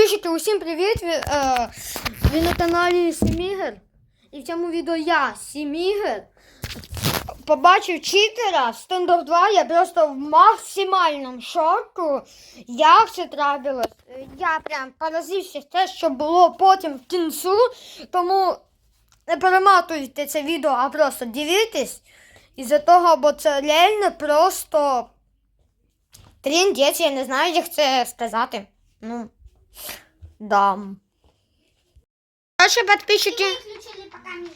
Підписчики, усім привіт! Ви, е, ви на каналі Сімігер. І в цьому відео я, Сімігер, побачив читера в Standard 2. Я просто в максимальному шоку. Як це трапилось? Е, Я прям поразився те, що було потім в кінцю. Тому не перематуйте це відео, а просто дивіться. Із-за того, бо це реально просто тріндець, я не знаю, як це сказати. Ну, дам. Короче, подписчики,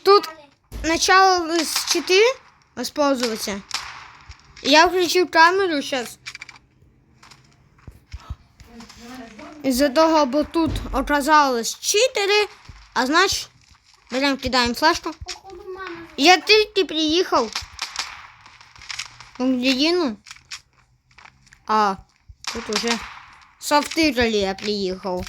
Тут- начало с 4 воспользоваться. Я включил камеру сейчас. Из-за того, бо тут оказалось 4, а значит, берем, кидаем флешку. Я тільки приїхав в Україну. А, тут уже софтирали я приїхав.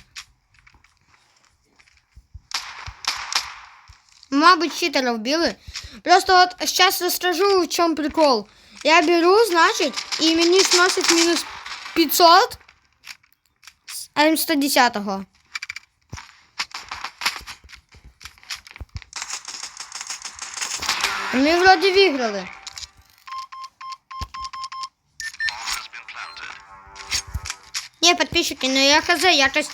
Мабуть, читера вбили. Просто от сейчас расскажу, в чем прикол. Я беру, значит, и мені сносить мінус 500 з М110. Ми вроді виграли. Ні, підписчики, ну я хз, якось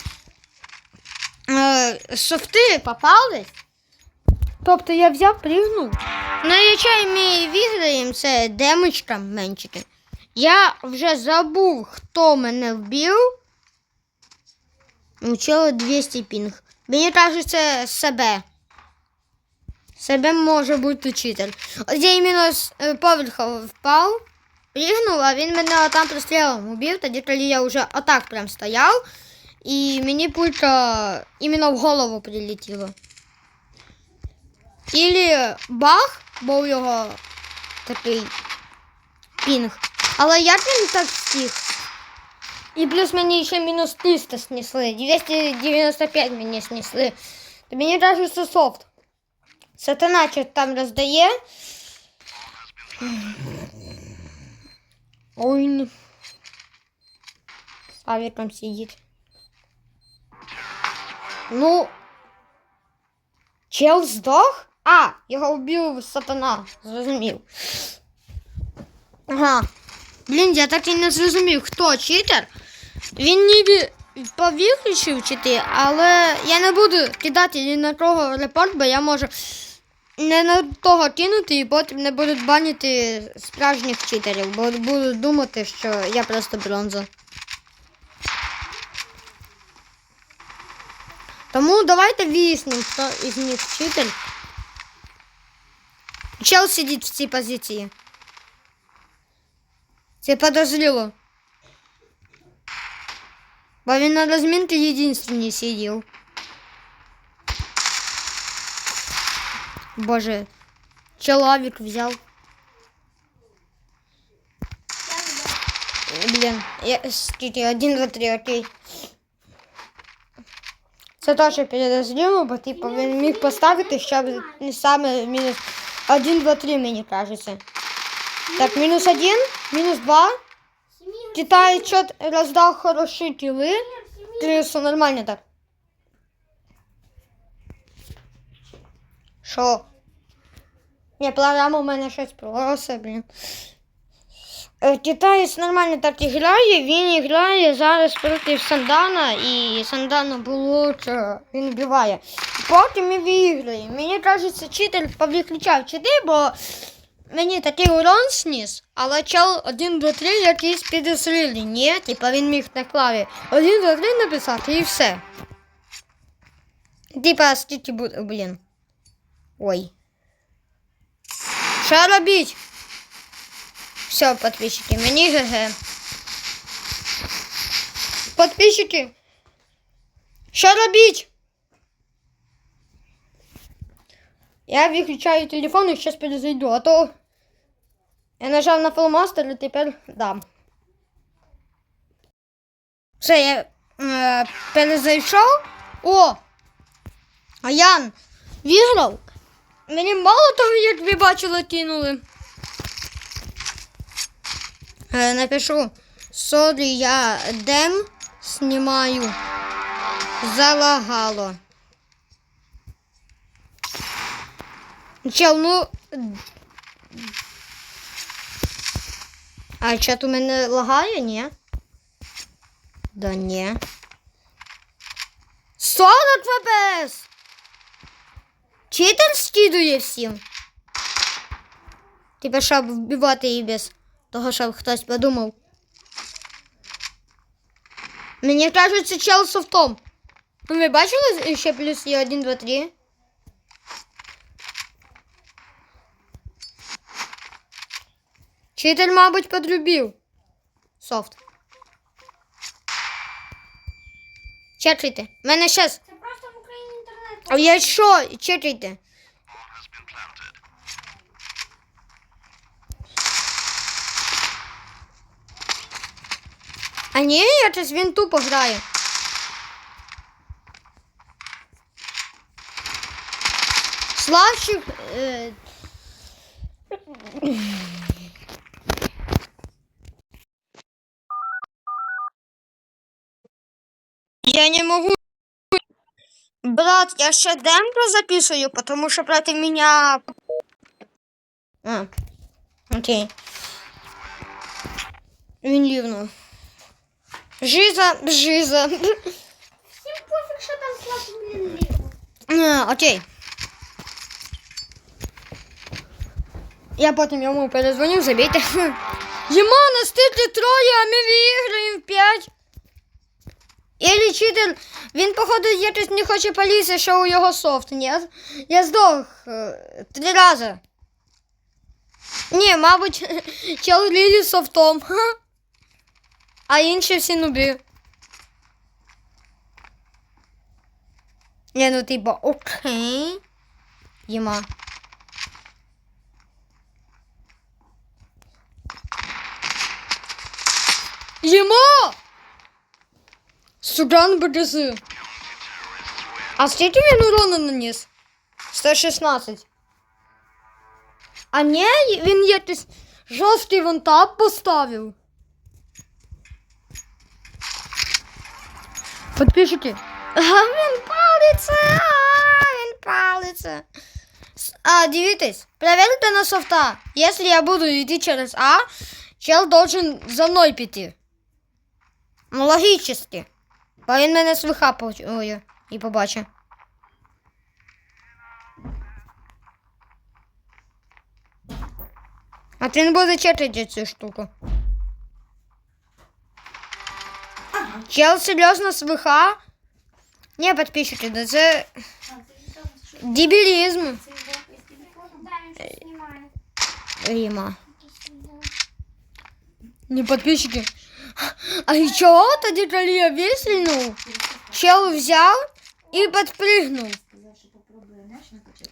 е, софти попались. Тобто я взяв, пригнув. Ну, якщо ми виграємо, це демочка менчики. Я вже забув, хто мене вбив. Учила 200 пінг. Мені кажуть, це себе. Себе може бути читер. От я іменно з е, поверху впав, пригнув, а він мене там прострілом убив, тоді коли я вже отак прям стояв, і мені пулька іменно в голову прилетіло. Ілі баг, бо у його такий пінг. Але як він так встиг? І плюс мені ще мінус 300 снесли, 295 мені снесли. То мені кажуть, це софт. Сатана що там роздає. Ну. С авиком сидит. Ну. Чел здох? А, його вбив сатана. Зрозумів. Ага. Блін, я так і не зрозумів, хто читер. Він ніби повіключив чити, але я не буду кидати ні на кого репорт, бо я можу не на того кинути і потім не будуть банити справжніх читерів, бо будуть думати, що я просто бронза. Тому давайте вияснимо, хто із них читер. Чел сидить в цій позиції. Це подозріло. Бо він на розмінці єдинственний сидів. Боже, чоловік взяв. Блін, я скільки, один, два, три, окей. Це теж підозріло, бо типу він міг поставити, щоб не саме мінус 1, 2, 3, мені кажеться. Так, мінус 1, мінус 2. Китай чот роздав хороші кіли. Три, все нормально так. Що? Ні, програма у мене щось просить, блін. Е, Китаєць нормально так грає, він грає зараз проти Сандана, і Сандана було, він вбиває. Потім ми виграємо. Мені кажеться, читер повиключав чити, бо мені такий урон сніс, але чел 1, 2, 3 якийсь підозрілий. Ні, типа він міг на клаві 1, 2, 3 написати і все. Типа, скільки буде, блін. Ой. Що робіть? Все, подписчики, мені ГГ. Подписчики. Що робіть? Я виключаю телефон і зараз перезайду, а то я нажав на фломастер і тепер дам. Все, я е, перезайшов. О! Ян виграв. Мені мало того, як ви бачили, кинули. Е, напишу, сорі, я дем знімаю. Залагало. Чел, ну. А чат у мене лагає, ні? Да ні. 40 ФПС! Читер скидує всім. Типа, щоб вбивати її без того, щоб хтось подумав. Мені кажуть, це чел софтом. Ну, ви бачили ще плюс є 1, 2, 3? Читер, мабуть, подрубив. Софт. Чекайте. В мене щас. Це просто в Україні інтернет. А я що? Чекайте. А ні, я щось він тупо грає. Славчик. Е... Я не могу Брат, я ще демку записую, потому что против меня... А, окей. Він лівно. Жиза, жиза. Всім пофіг, що там слаб, блін, ліво. А, окей. Я потім йому перезвоню, забійте. Йому на стиклі троє, а ми виграємо в п'ять. Ілі читер, він, походу, якось не хоче поліції, що у його софт, ні? Я здох е, три рази. Ні, мабуть, чел лілі софтом. А інші всі нуби. Ні, ну типа, окей. Єма. Єма! Суган БДЗ. А скільки він урона наніс? 116. А ні, він якийсь жорсткий вантап поставив. Подпишите. А він палиться, а, він палиться. С- А, дивитесь, проверьте на софта. Если я буду идти через А, чел должен за мной піти. Ну, логически. Бо він мене ВХ почує і побачить. А ти не буде чекати цю штуку. Чел серйозно ВХ? Не, підписчики, да це дебілізм. Рима. Не подписчики. А и чего тоді коли я вистрілнув? Чел взяв і підпригнув.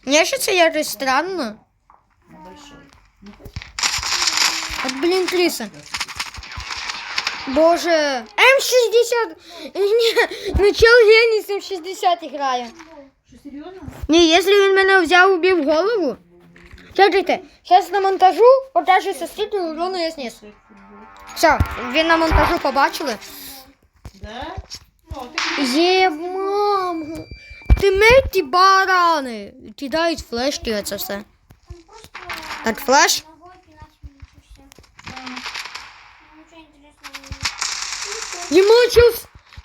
Мені ще це якось странно. От, блін, Криса. Боже. М60. Ні, ну чел геній з М60 грає. Що серйозно? Ні, якщо він мене взяв убив голову. Чекайте, зараз на монтажу покажеться скільки урону я сніс. Все, він на монтажу побачили. Да? Є, мам. Ти меті барани. Кидають флешки, оце все. Так, флеш. Єма, чел,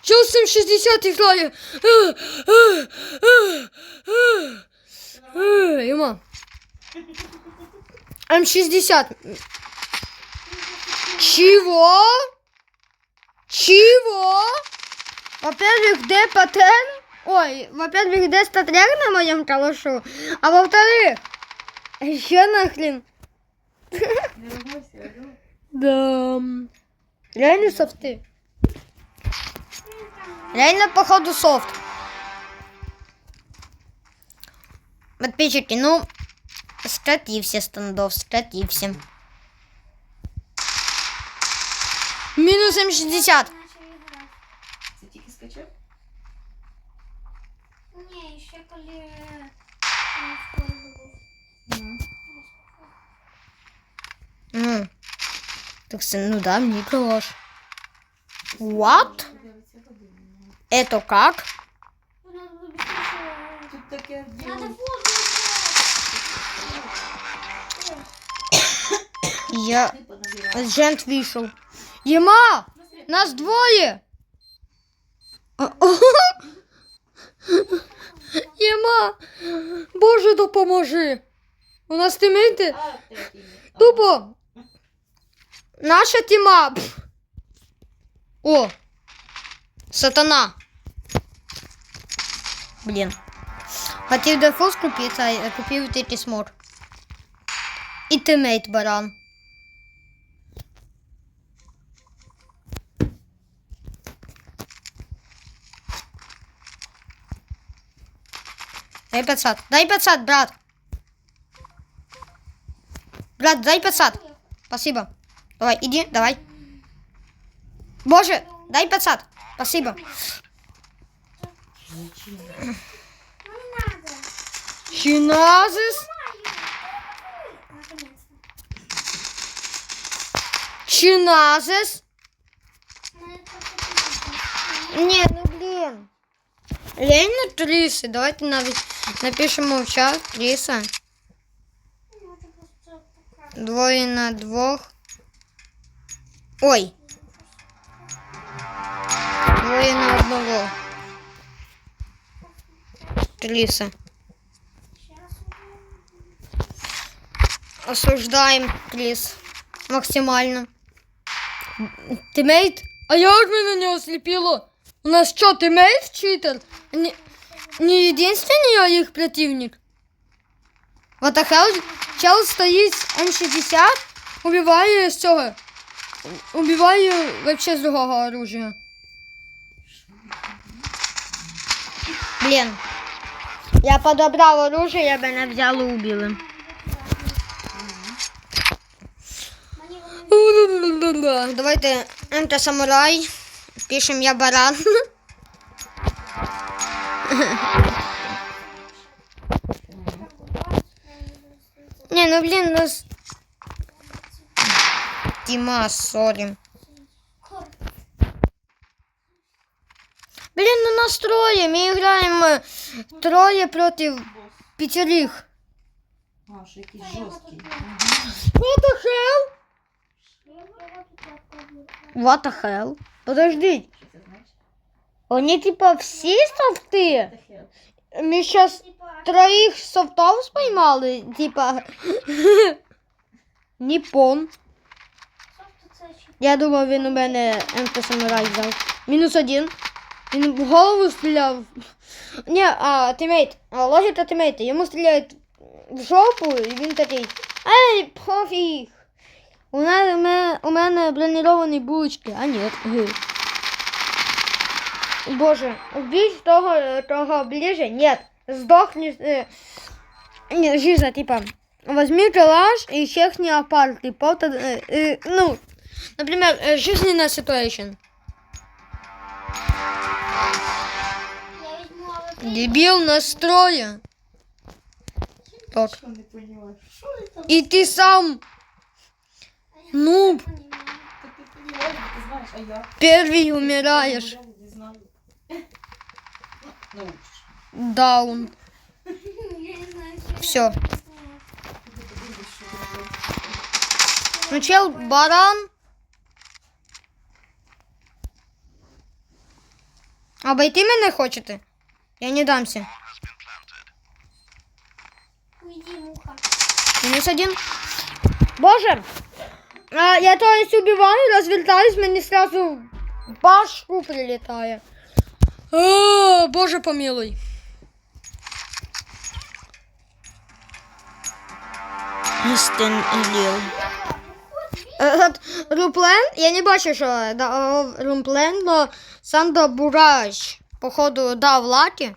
чел 760 грає. Єма. М60. Чего? Чего? Во-первых, где паттерн? Ой, во-первых, где статряк на моем калашу? А во-вторых, еще нахрен? Да. Реально софты. Реально, походу, софт. Подписчики, ну, скатився стендов, скатився. Мінус М60. Наче грати. Це тільки скачав? Ні, ще коли е, в школі був. Ну, так це, ну да, мікрош. What? Подивиться годину. Это как? таке Надо діло. фото Я Ти понабирала. Єма! Нас двоє! Єма! Боже, допоможи! У нас. А, тупо! Наша тіма! О! Сатана! Блін. Хотів дефос купити, а купив тільки смор. І тимейт баран. Дай 500. Дай 500, брат. Брат, дай 500. Спасибо. Давай, иди, давай. Боже, дай 500. Спасибо. Чиназис. Чиназис. Не, ну блин. На Триси. Давайте навіть напишемо в чат пока. Двоє на двох. Ой. Двоє на одного. Сейчас Осуждаем Крис. Максимально. Тимейт? А як мене не ослепило? У нас що, тимейт читер? Не, единственный их противник? The hell? Чел стоїть з М60, убиває з цього. Убиває вообще з другого оружия. Блін. Я подобрав оружие, я би не взяла убили. Давайте МТ Самурай. Пишем я баран. Не, ну блин, нас Дима, сори. Блин, ну нас трое. Мы играем э, трое против пятерых. А, якийсь жорсткий. What the hell? What the hell? Подожди. Они типа все софты? Мы сейчас троих софтов споймали, типа. Ніпон. Я думав, він у мене МТ Самурай взяв. Мінус один. Він в голову стріляв. Ні, а тимейт. А, логіка тимейта. Йому стріляють в жопу, і він такий. Ей, пофіг. У мене, у мене броніровані булочки, а ні. Боже, убить того, того ближе? Нет. Сдохни. Э, не, жиза, типа, возьми калаш и чехни апарт. Типа, вот, э, э, ну, например, э, жизненная ситуация. Дебил настроя. Так. И ты сам нуб. А первый умираешь. Я не знаю. Ну, Даун. Все. Ну, чел, баран. Обойти мене хочете? Я не дамся. Минус один. Боже! А, я то есть убиваю, развертаюсь, мне сразу башку прилетает. А, боже помилуй. Істин Ліл. Этот Руплен, я не бачу, що дав Руплен, но Сандо Бурач, походу, дав лаки.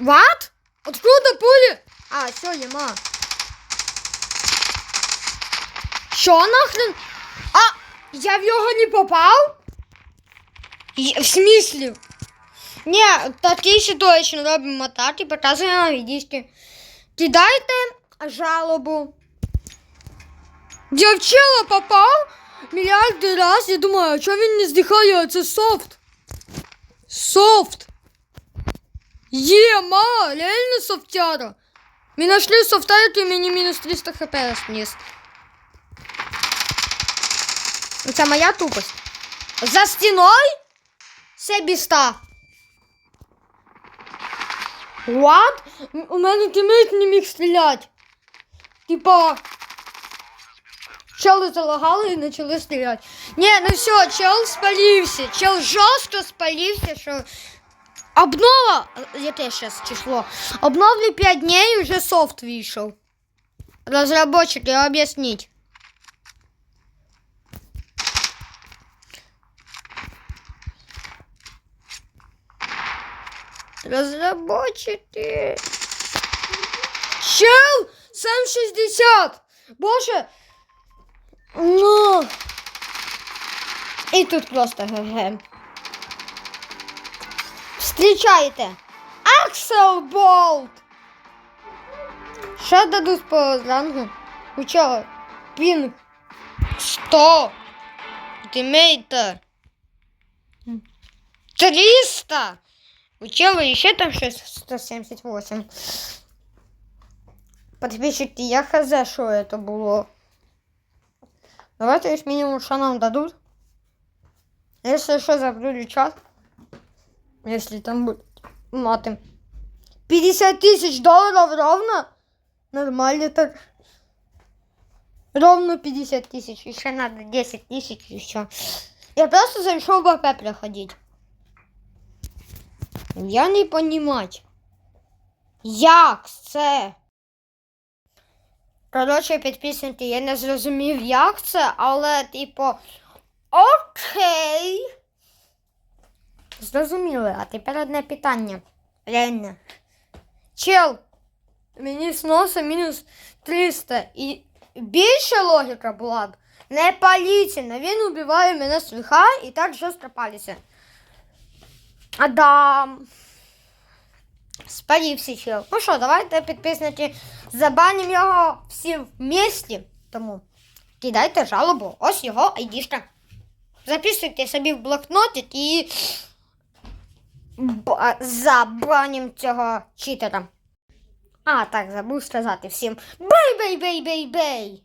What? Откуда пули? А, все, нема. Що нахрен? А, я в його не попав? Є- В смислі? Ні, такий ще точно робимо так і показуємо на відішки. Кидайте жалобу. Дівчила попав мільярди раз. Я думаю, а чого він не здихає? Це софт. Софт. Ема, реально софтяра. Мы нашли софтяра, и мені мінус 300 хп сніс. Ну, Це моя тупость. За стіною? Це біста. What? У мене тимейт не міг стріляти. Типа. Чели залагали і почали стріляти. Ні, ну все, чел спалився. Чел жорстко спалився, що. Обнова, яке зараз число? Обновлю 5 дней, уже софт вийшов. Разработчики, об'ясніть. Разработчики. Чел! Сам 60! Боже! Ну. І тут просто ГГ. Встрічайте! Аксел Болт! Що дадуть по рангу? У чого? Пінг 100. Тимейта. 300. У чего еще там щось 178. Подписчики, я хз, що это було. Давайте як мінімум, що нам дадуть. Если що, закрыли чат. Если там будет маты. 50 тысяч долларов ровно? Нормально так. Ровно 50 тысяч. Еще надо 10 тысяч все. Я просто зашел в АП проходить. Я не понимать. Як це? Коротше, підписники, я не зрозумів, як це, але, типу, окей. Зрозуміли, а тепер одне питання. Реально. Чел, мені сноса мінус 300 і більше логіка була б. Не паліться, він убиває мене з віха і так жорстко палиться. Адам. Спалився чел. Ну що, давайте підписники забанимо його всі вместе. Тому кидайте жалобу. Ось його айдішка. Записуйте собі в блокнотик і забанім цього читера. А, так, забув сказати всім. Бей-бей-бей-бей-бей!